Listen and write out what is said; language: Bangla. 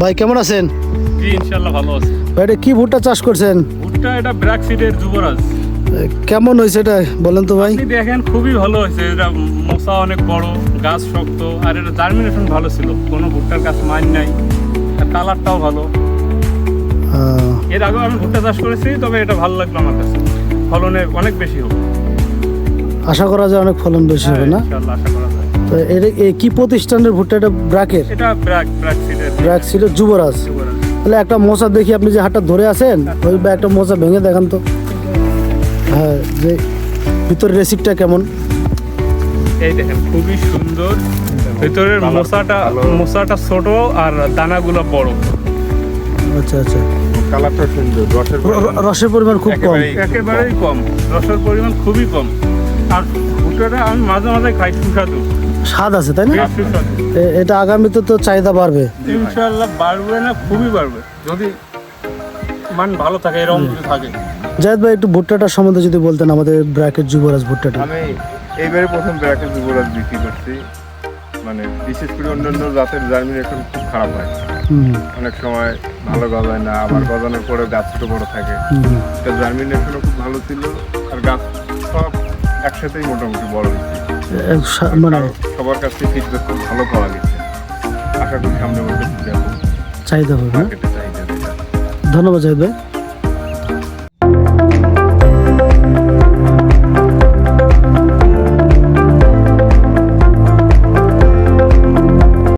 ভাই কেমন আছেন? জি ইনশাল্লাহ ভালো আছে। ভাই এটা কি ভুট্টা চাষ করছেন? ভুট্টা এটা ব্র্যাক সিডের যুবরাজ। কেমন হয়েছে এটা বলেন তো ভাই। দেখেন খুবই ভালো হয়েছে। এটা মশা অনেক বড় গাছ শক্ত আর এটা জার্মিনেশন ভালো ছিল। কোনো ভুট্টার গাছ মাইন নাই আর কালারটাও ভালো। এর আগেও আমি ভুট্টা চাষ করেছি তবে এটা ভালো লাগল আমার কাছে। ফলনে অনেক বেশি হবে আশা করা যায় অনেক ফলন বেশি হবে না? আশা করা যায়। তো এটা এ কি প্রতিষ্ঠানের ভুট্টা? এটা ব্রাকের এটা ব্র্যাক ব্র্যাক সিডের। ব্রাক ছিল যুবরাজ। তাহলে একটা মোচা দেখি আপনি যে হাতটা ধরে আছেন ওই বা একটা মোচা ভেঙে দেখান তো। হ্যাঁ যে ভিতরের রেসিপটা কেমন? এই দেখেন খুবই সুন্দর। ভিতরের মশাটা মশাটা ছোট আর দানাগুলো বড়। আচ্ছা আচ্ছা। কালারটা সুন্দর রসের পরিমাণ। খুব কম। একেবারেই- কম। রসের পরিমাণ খুবই কম। আর ভুট্টাটা আমি মাঝে মাঝে খাই সুস্বাদু। স্বাদ আছে তাই না? এটা আগামীতে তো চাহিদা বাড়বে। ইনশাল্লাহ বাড়বে না খুবই বাড়বে। যদি মান ভালো থাকে এরকম থাকে। জায়দ ভাই একটু ভুট্টাটা সম্বন্ধে যদি বলতেন আমাদের ব্র্যাকের যুবরাজ ভুট্টাটা। আমি এইবারে প্রথম ব্র্যাকের যুবরাজ বিক্রি করছি। মানে বিশেষ করে অন্যান্য জাতের জার্মিনেশন খুব খারাপ হয়। অনেক সময় ভালো গজায় না আবার গজানোর পরে গাছ ছোট বড় থাকে। হুম। জার্মিনেশনও খুব ভালো ছিল আর গাছ সব একসাথেই মোটামুটি বড় হয়েছে মানে সবার কাছ থেকে ফিডব্যাক খুব ভালো পাওয়া গেছে। আশা করি সামনে বছর চাহিদা হবে ধন্যবাদ জাহিদ ভাই।